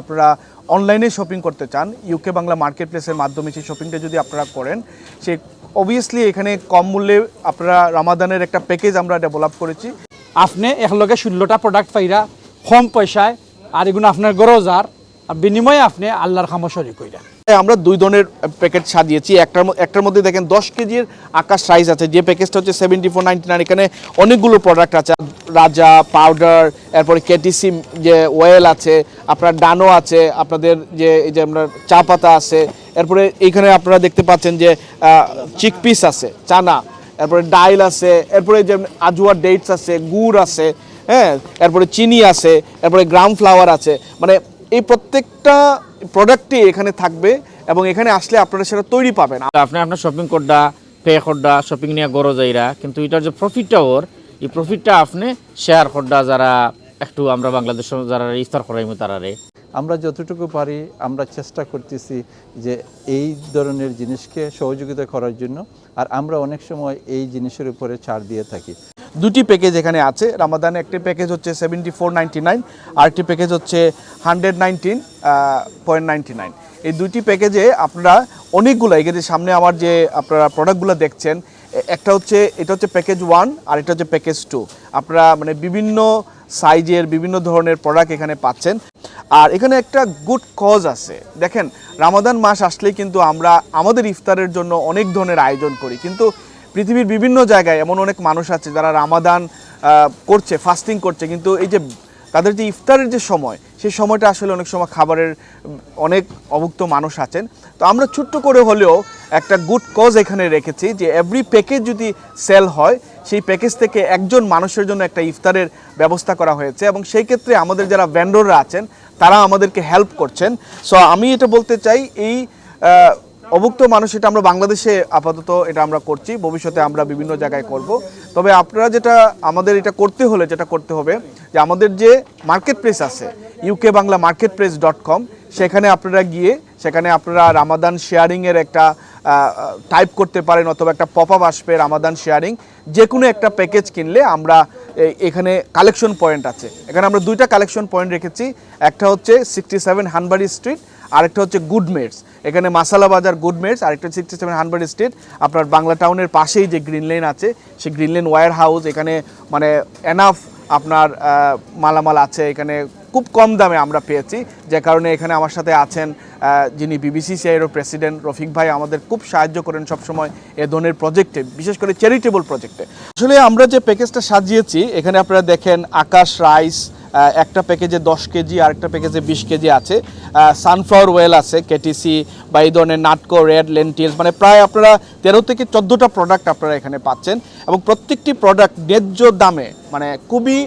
আপনারা অনলাইনে শপিং করতে চান ইউকে বাংলা মার্কেট প্লেসের মাধ্যমে সেই শপিংটা যদি আপনারা করেন, সে অবভিয়াসলি এখানে কম মূল্যে আপনারা রামাদানের একটা প্যাকেজ আমরা ডেভেলপ করেছি। আপনি একলগে ষোলোটা প্রোডাক্ট পাইরা কম পয়সায় আর এগুলো আপনার গরজার, আর বিনিময়ে আপনি আল্লাহর খামো শরীর কইরা। আমরা দুই ধরনের প্যাকেট সাজিয়েছি। একটার একটার মধ্যে দেখেন দশ কেজির আকাশ সাইজ আছে। যে প্যাকেজটা হচ্ছে সেভেন্টি ফোর নাইনটি নাইন এখানে অনেকগুলো প্রোডাক্ট আছে। রাজা পাউডার এরপরে কেটিসি যে ওয়েল আছে, আপনার ডানো আছে, আপনাদের যে, এই যে আপনার চা পাতা আছে। এরপরে এইখানে আপনারা দেখতে পাচ্ছেন যে চিকপিস আছে, চানা। এরপরে ডাইল আছে, এরপরে যে আজুয়ার ডেটস আছে, গুড় আছে হ্যাঁ? এরপরে চিনি আছে, এরপরে গ্রাম ফ্লাওয়ার আছে। মানে এই প্রত্যেকটা প্রোডাক্টই এখানে থাকবে এবং এখানে আসলে আপনারা সেটা তৈরি পাবেন। আপনি আপনার শপিং কোডটা পে কোডটা শপিং নিয়ে গরো যাইরা কিন্তু এটার যে প্রফিটটা ওর এই প্রফিটটা আপনি শেয়ার কোডটা যারা একটু আমরা বাংলাদেশ যারা ইফতার করাইমু তারারে। আমরা যতটুকু পারি আমরা চেষ্টা করতেছি যে এই ধরনের জিনিসকে সহযোগিতা করার জন্য আর আমরা অনেক সময় এই জিনিসের উপরে ছাড় দিয়ে থাকি। দুটি প্যাকেজ এখানে আছে। রামাদানে একটি প্যাকেজ হচ্ছে সেভেন্টি ফোর নাইনটি নাইন আরেকটি প্যাকেজ হচ্ছে hundred nineteen point ninety nine এই দুটি প্যাকেজে আপনারা অনেকগুলো এখানে সামনে আমার যে আপনারা প্রোডাক্টগুলো দেখছেন একটা হচ্ছে, এটা হচ্ছে প্যাকেজ ওয়ান আর এটা হচ্ছে প্যাকেজ টু আপনারা মানে বিভিন্ন সাইজের বিভিন্ন ধরনের প্রোডাক্ট এখানে পাচ্ছেন। আর এখানে একটা গুড কজ আছে। দেখেন রামাদান মাস আসলেই কিন্তু আমরা, আমাদের ইফতারের জন্য অনেক ধরনের আয়োজন করি। কিন্তু পৃথিবীর বিভিন্ন জায়গায় এমন অনেক মানুষ আছে যারা রামাদান করছে ফাস্টিং করছে, কিন্তু এই যে তাদের যে ইফতারের যে সময়, সেই সময়টা আসলে অনেক সময় খাবারের অনেক অভুক্ত মানুষ আছেন। তো আমরা ছোট্ট করে হলেও একটা গুড কজ এখানে রেখেছি যে এভরি প্যাকেজ যদি সেল হয়, সেই প্যাকেজ থেকে একজন মানুষের জন্য একটা ইফতারের ব্যবস্থা করা হয়েছে এবং সেই ক্ষেত্রে আমাদের যারা ভেন্ডররা আছেন, তারা আমাদেরকে হেল্প করছেন। সো আমি এটা বলতে চাই, এই অভুক্ত মানুষ, এটা আমরা বাংলাদেশে আপাতত এটা আমরা করছি, ভবিষ্যতে আমরা বিভিন্ন জায়গায় করব। তবে আপনারা যেটা, আমাদের এটা করতে হলে যেটা করতে হবে, যে আমাদের যে মার্কেট প্লেস আছে UK Bangla market place dot com সেখানে আপনারা গিয়ে, সেখানে আপনারা রামাদান শেয়ারিংয়ের একটা টাইপ করতে পারেন, অথবা একটা পপ আপ আসবে রামাদান শেয়ারিং যে কোনো একটা প্যাকেজ কিনলে আমরা এখানে কালেকশন পয়েন্ট আছে। এখানে আমরা দুইটা কালেকশন পয়েন্ট রেখেছি, একটা হচ্ছে সিক্সটি সেভেন হানবাড়ি স্ট্রিট আরেকটা হচ্ছে গুডমেটস এখানে মাসালা বাজার গুডমেটস আরেকটা সিক্সটি সেভেন হানবাড়ি স্ট্রিট আপনার বাংলা টাউনের পাশেই যে গ্রিন লেন আছে, সেই গ্রিন লেন ওয়ার হাউস এখানে মানে এনাফ আপনার মালামাল আছে। এখানে খুব কম দামে আমরা পেয়েছি। যে কারণে এখানে আমার সাথে আছেন যিনি বিবিসি সিআইয়ের প্রেসিডেন্ট রফিক ভাই। আমাদের খুব সাহায্য করেন সবসময় এ ধরনের প্রজেক্টে বিশেষ করে চ্যারিটেবল প্রজেক্টে আসলে আমরা যে প্যাকেজটা সাজিয়েছি, এখানে আপনারা দেখেন আকাশ রাইস একটা প্যাকেজে দশ কেজি আর একটা প্যাকেজে বিশ কেজি আছে। সানফ্লাওয়ার ওয়েল আছে কেটিসি বা এই ধরনের নাটকো রেড লেন্টিলস মানে প্রায় আপনারা তেরো থেকে চোদ্দোটা প্রোডাক্ট আপনারা এখানে পাচ্ছেন। এবং প্রত্যেকটি প্রোডাক্ট ন্যায্য দামে মানে খুবই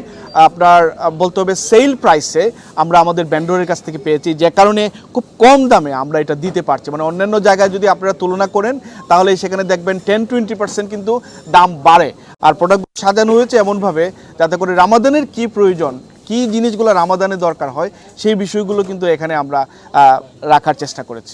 আপনার বলতে হবে সেল প্রাইসে আমরা আমাদের ব্যান্ডরের কাছ থেকে পেয়েছি। যে কারণে খুব কম দামে আমরা এটা দিতে পারছি। মানে অন্যান্য জায়গায় যদি আপনারা তুলনা করেন, তাহলে সেখানে দেখবেন টেন টোয়েন্টি পার্সেন্ট কিন্তু দাম বাড়ে। আর প্রোডাক্ট সাজানো হয়েছে এমনভাবে, যাতে করে রামাদানের কি প্রয়োজন কি জিনিসগুলো রামাদানে দরকার হয় সেই বিষয়গুলো কিন্তু এখানে আমরা রাখার চেষ্টা করেছি।